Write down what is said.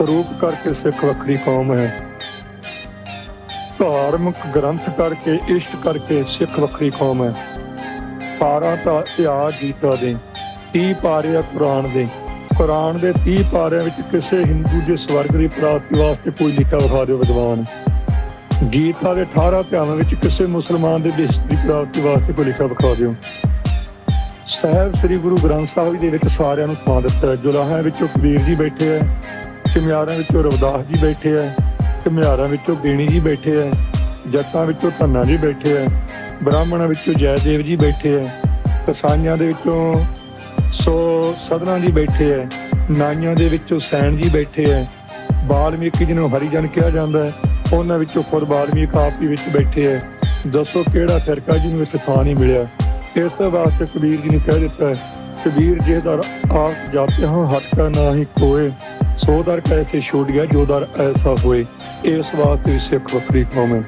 ਸਰੂਪ ਕਰਕੇ ਸਿੱਖ ਵੱਖਰੀ ਕੌਮ ਹੈ। ਧਾਰਮਿਕ ਗ੍ਰੰਥ ਕਰਕੇ, ਇਸ਼ਟ ਕਰਕੇ ਸਿੱਖ ਵੱਖਰੀ ਕੌਮ ਹੈ। ਪਾਰਾ ਤਾਂ ਇਤਿਹਾਸ ਗੀਤਾ ਦੇ 30 ਪਾਰੇ ਆ ਕੁਰਾਨ ਦੇ। ਕੁਰਾਨ ਦੇ 30 ਪਾਰਿਆਂ ਵਿੱਚ ਕਿਸੇ ਹਿੰਦੂ ਦੇ ਸਵਰਗ ਦੀ ਪ੍ਰਾਪਤੀ ਵਾਸਤੇ ਕੋਈ ਲਿਖਿਆ ਵਿਖਾ ਦਿਓ ਵਿਦਵਾਨ। ਗੀਤਾ ਦੇ 18 ਧਿਆਵਾਂ ਵਿੱਚ ਕਿਸੇ ਮੁਸਲਮਾਨ ਦੇ ਦੇਸ਼ ਦੀ ਪ੍ਰਾਪਤੀ ਵਾਸਤੇ ਕੋਈ ਲਿਖਾ ਵਿਖਾ ਦਿਓ। ਸਾਹਿਬ ਸ੍ਰੀ ਗੁਰੂ ਗ੍ਰੰਥ ਸਾਹਿਬ ਜੀ ਦੇ ਵਿੱਚ ਸਾਰਿਆਂ ਨੂੰ ਥਾਂ ਦਿੱਤਾ ਹੈ। ਜੁਲਾਹਿਆਂ ਵਿੱਚੋਂ ਕਬੀਰ ਜੀ ਬੈਠੇ ਹੈ। ਚਮਿਆਰਾਂ ਵਿੱਚੋਂ ਰਵਿਦਾਸ ਜੀ ਬੈਠੇ ਹੈ ਘੁਮਿਆਰਾਂ ਵਿੱਚੋਂ ਬੇਣੀ ਜੀ ਬੈਠੇ ਹੈ ਜੱਟਾਂ ਵਿੱਚੋਂ ਧੰਨਾ ਜੀ ਬੈਠੇ ਹੈ ਬ੍ਰਾਹਮਣਾਂ ਵਿੱਚੋਂ ਜੈਦੇਵ ਜੀ ਬੈਠੇ ਹੈ ਕਸਾਈਆਂ ਦੇ ਵਿੱਚੋਂ ਸੋ ਸਦਨਾਂ ਜੀ ਬੈਠੇ ਹੈ ਨਾਈਆਂ ਦੇ ਵਿੱਚੋਂ ਸੈਣ ਜੀ ਬੈਠੇ ਹੈ ਬਾਲਮੀਕੀ ਜਿਹਨੂੰ ਹਰੀਜਨ ਕਿਹਾ ਜਾਂਦਾ ਹੈ ਉਹਨਾਂ ਵਿੱਚੋਂ ਖੁਦ ਬਾਲਮੀਕ ਆਪ ਹੀ ਵਿੱਚ ਬੈਠੇ ਹੈ ਦੱਸੋ ਕਿਹੜਾ ਫਿਰਕਾ ਜਿਹਨੂੰ ਇੱਥੇ ਥਾਂ ਨਹੀਂ ਮਿਲਿਆ? ਇਸ ਵਾਸਤੇ ਕਬੀਰ ਜੀ ਨੇ ਕਹਿ ਦਿੱਤਾ ਕਬੀਰ ਜੇ ਦਰ ਆਸ ਜਾਤੇ ਹਾਂ ਹਟ ਕਾ ਨਾਹੀ ਕੋਏ ਸੋ ਦਰ ਕੈਸੇ ਛੋੜ ਗਿਆ ਜੋ ਦਰ ਐਸਾ ਹੋਏ, ਇਸ ਵਾਸਤੇ ਸਿੱਖ ਵੱਖਰੀ ਕੌਮ ਹੈ